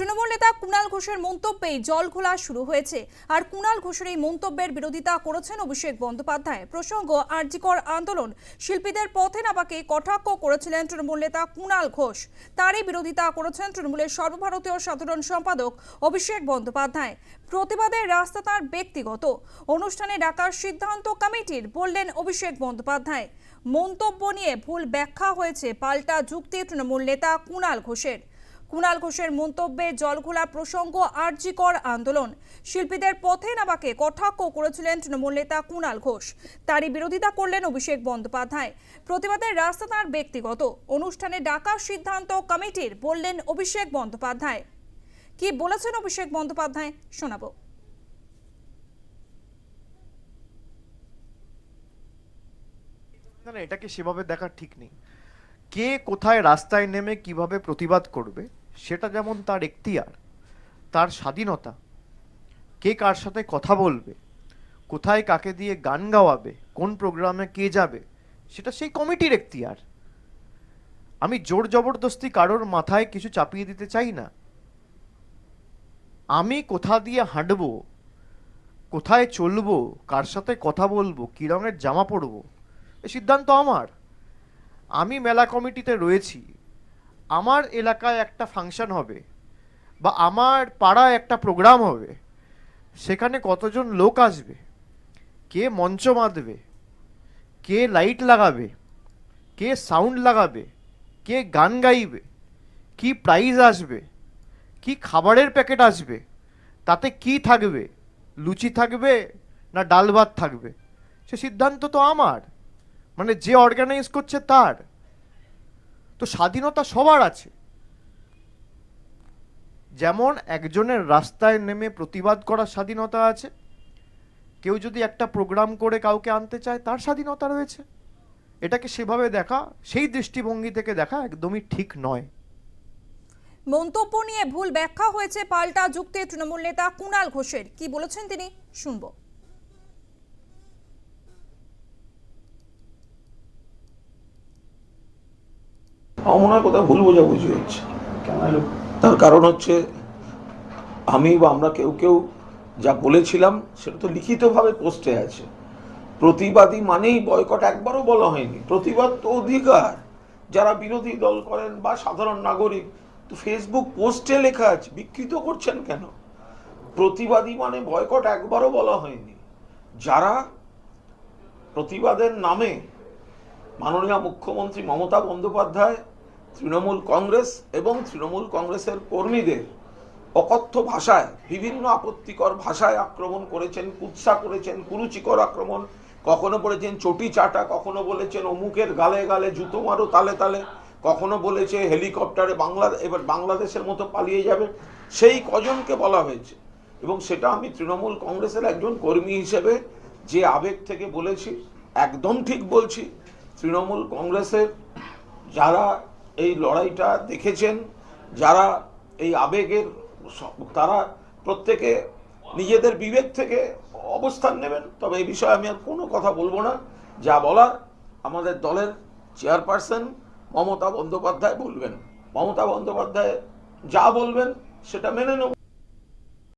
তৃণমূল নেতা কুণাল ঘোষের মন্তব্যেই জল ঘোলা শুরু হয়েছে। আর কুণাল ঘোষের এই মন্তব্যের বিরোধিতা করেছেন অভিষেক বন্দ্যোপাধ্যায়। প্রসঙ্গ আর্যিকর আন্দোলন, শিল্পীদের পথে নামাকে কটাক্ষ করেছিলেন তৃণমূল নেতা কুণাল ঘোষ। তারই বিরোধিতা করেছেন তৃণমূলের সর্বভারতীয় সাধারণ সম্পাদক অভিষেক বন্দ্যোপাধ্যায়। প্রতিবাদের রাস্তা তার ব্যক্তিগত। অনুষ্ঠানে ডাকার সিদ্ধান্ত কমিটির, বললেন অভিষেক বন্দ্যোপাধ্যায়। মন্তব্য নিয়ে ভুল ব্যাখ্যা হয়েছে, পাল্টা যুক্তি তৃণমূল নেতা কুণাল ঘোষের। কুণাল ঘোষের মন্তব্যে জলঘোলা প্রসঙ্গ আরজিকর আন্দোলন। শিল্পীদের পথে নামাকে কটাক্ষ করেছিলেন তৃণমূল নেতা কুণাল ঘোষ। তারই বিরোধিতা করলেন অভিষেক বন্দ্যোপাধ্যায়। প্রতিবাদের রাস্তা তাঁর ব্যক্তিগত। অনুষ্ঠানে ডাকার সিদ্ধান্ত কমিটির, বললেন অভিষেক বন্দ্যোপাধ্যায়। কি বলেছেন অভিষেক বন্দ্যোপাধ্যায়? শোনাবো। না এটাকে সেভাবে দেখা ঠিক নেই। কে কোথায় রাস্তায় নেমে কীভাবে প্রতিবাদ করবে? সেটা যেমন তার এখতিয়ার, তার স্বাধীনতা, কে কার সাথে কথা বলবে, কোথায় কাকে দিয়ে গান গাওয়াবে, কোন প্রোগ্রামে কে যাবে, সেটা সেই কমিটির এখতিয়ার। আমি জোর জবরদস্তি কারোর মাথায় কিছু চাপিয়ে দিতে চাই না। আমি কোথা দিয়ে হাঁটবো, কোথায় চলবো, কার সাথে কথা বলব, কী রঙের জামা পরবো, এ সিদ্ধান্ত আমার। আমি মেলা কমিটিতে রয়েছি আমার এলাকায় একটা ফাংশন হবে বা আমার পাড়ায় একটা প্রোগ্রাম হবে, সেখানে কতজন লোক আসবে, কে মঞ্চ বাঁধবে, কে লাইট লাগাবে, কে সাউন্ড লাগাবে, কে গান গাইবে, কি প্রাইজ আসবে, কি খাবারের প্যাকেট আসবে, তাতে কি থাকবে, লুচি থাকবে না ডাল ভাত থাকবে, সে সিদ্ধান্ত তো আমার। মানে যে অর্গানাইজ করছে তার। তো স্বাধীনতা সবার আছে। যেমন একজনের রাস্তায় নেমে প্রতিবাদ করার স্বাধীনতা আছে, কেউ যদি একটা প্রোগ্রাম করে কাউকে আনতে চায়, তার স্বাধীনতা রয়েছে। এটাকে সেভাবে দেখা, সেই দৃষ্টিভঙ্গি থেকে দেখা একদমই ঠিক নয়। মন্তব্য নিয়ে ভুল ব্যাখ্যা হয়েছে পাল্টা যুক্তি তৃণমূল নেতা কুণাল ঘোষের। কি বলেছেন তিনি? শুনব। আমার মনে হয় কোথাও ভুল বোঝাবুঝি হচ্ছে। তার কারণ হচ্ছে আমি বা আমরা কেউ কেউ যা বলেছিলাম সেটা তো লিখিতভাবে পোস্টে আছে। প্রতিবাদী মানেই বয়কট একবারও বলা হয়নি। প্রতিবাদ তো অধিকার। যারা বিরোধী দল করেন বা সাধারণ নাগরিক তো ফেসবুক পোস্টে লেখা আছে বিকৃত করছেন কেন? প্রতিবাদী মানে বয়কট একবারও বলা হয়নি। যারা প্রতিবাদের নামে মাননীয় মুখ্যমন্ত্রী মমতা বন্দ্যোপাধ্যায় তৃণমূল কংগ্রেস এবং তৃণমূল কংগ্রেসের কর্মীদের অকথ্য ভাষায়, বিভিন্ন আপত্তিকর ভাষায় আক্রমণ করেছেন, কুৎসা করেছেন, কুরুচিকর আক্রমণ। কখনো বলেছেন চটি চাটা, কখনো বলেছেন অমুকের গালে গালে জুতো মারো তালে তালে। কখনো বলেছে হেলিকপ্টারে বাংলা এবার বাংলাদেশের মতো পালিয়ে যাবে। সেই কজনকে বলা হয়েছে। এবং সেটা আমি তৃণমূল কংগ্রেসের একজন কর্মী হিসেবে যে আবেগ থেকে বলেছি, একদম ঠিক বলছি। তৃণমূল কংগ্রেসের যারা এই লড়াইটা দেখেছেন যারা এই আবেগের তারা প্রত্যেকে নিজেদের বিবেক থেকে অবস্থান নেবেন। তবে এই বিষয়ে আমি আর কোনো কথা বলব না। যা বলার আমাদের দলের চেয়ারপারসন মমতা বন্দ্যোপাধ্যায় বলবেন। মমতা বন্দ্যোপাধ্যায় যা বলবেন সেটা মেনে নেব।